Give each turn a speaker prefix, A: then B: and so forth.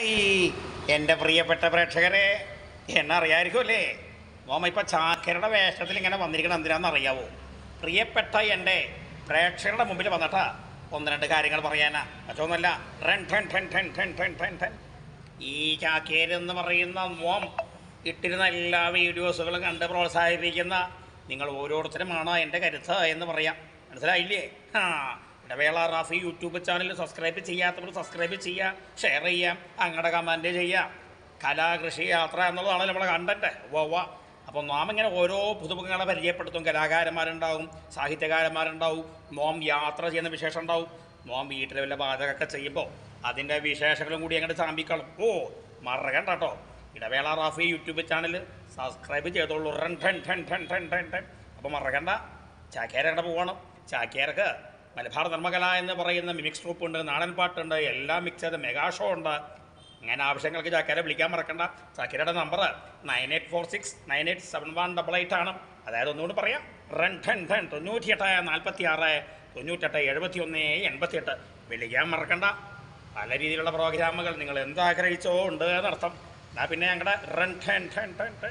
A: I എന്റെ പ്രിയപ്പെട്ട പ്രേക്ഷകരെ എന്നെ അറിയാമായിരിക്കുമല്ലേ മോമ ഇപ്പം ചാക്കരുടെ വേഷത്തിൽ ഇങ്ങനെ വന്നിരിക്കണം എന്തിനാണെന്ന് അറിയാവോ? പ്രിയപ്പെട്ട എന്റെ പ്രേക്ഷകരുടെ മുമ്പിൽ വന്നിട്ടാ ഒന്ന് രണ്ട് കാര്യങ്ങൾ പറയാനാ. മറ്റൊന്നുമല്ല റൺ ഠൻ ഠൻ ഠൻ ഠൻ ഠൻ ഠൻ ഠൻ. ഈ ചാക്കേരെന്ന് പറയുന്ന മോം ഇട്ടിരുന്ന എല്ലാ വീഡിയോസുകളും കണ്ട് പ്രോത്സാഹിപ്പിക്കുന്ന നിങ്ങൾ ഓരോരുത്തരുമാണോ എന്റെ കരുത്ത് എന്ന് പറയാം. മനസ്സിലായില്ലേ? ആ ഇടവേള റാഫി യൂട്യൂബ് ചാനൽ സബ്സ്ക്രൈബ് ചെയ്യാത്തവർ സബ്സ്ക്രൈബ് ചെയ്യാം ഷെയർ ചെയ്യാം അങ്ങടെ കമന്റ് ചെയ്യാം. കലാകൃഷി യാത്ര എന്നുള്ളതാണ് നമ്മളെ കണ്ടന്റ് വവ്വ അപ്പോൾ നാം ഇങ്ങനെ ഓരോ പുതുമുഖങ്ങളെ പരിചയപ്പെടുത്തും. കലാകാരന്മാരുണ്ടാവും സാഹിത്യകാരന്മാരുണ്ടാവും നോം യാത്ര ചെയ്യുന്ന വിശേഷം ഉണ്ടാവും. നോം വീട്ടിൽ വല്ല പാചകമൊക്കെ ചെയ്യുമ്പോൾ അതിന്റെ വിശേഷങ്ങളും കൂടി അങ്ങോട്ട് ചാമ്പിക്കളും. ഓ മറക്കണ്ട കേട്ടോ. ഇടവേള റാഫി യൂട്യൂബ് ചാനൽ സബ്സ്ക്രൈബ് ചെയ്തോളൂ. റൺ ഠൻ ഠൻ ഠൻ ഠൻ ഠൻ അപ്പോൾ മറക്കണ്ട. ചാക്കേരങ്ങടെ പോകണം ചാക്കേർക്ക് മലബാർ ധർമ്മകല എന്ന് പറയുന്ന മിമിക്സ് ട്രൂപ്പ് ഉണ്ട് നാടൻ പാട്ടുണ്ട് എല്ലാം മിക്സ് ചെയ്ത് മെഗാ ഷോ ഉണ്ട്. അങ്ങനെ ആവശ്യങ്ങൾക്ക് ചാക്കേരെ വിളിക്കാൻ മറക്കണ്ട. ചാക്കിരയുടെ number nine eight four six nine eight seven one double eight ആണ്. അതായത് ഒന്നുകൂടി പറയാം. റൺ ടൺ ടൺ തൊണ്ണൂറ്റി തൊണ്ണൂറ്റിയെട്ട് നാൽപ്പത്തി ആറ് തൊണ്ണൂറ്റെട്ട് എഴുപത്തി ഒന്ന് എൺപത്തിയെട്ട്. വിളിക്കാൻ മറക്കണ്ട. പല രീതിയിലുള്ള പ്രോഗ്രാമുകൾ നിങ്ങൾ എന്താഗ്രഹിച്ചോ ഉണ്ട് എന്നർത്ഥം. എന്നാൽ പിന്നെ ഞങ്ങളുടെ റൺ ടൺ ടൺ ടൺ ഠൻ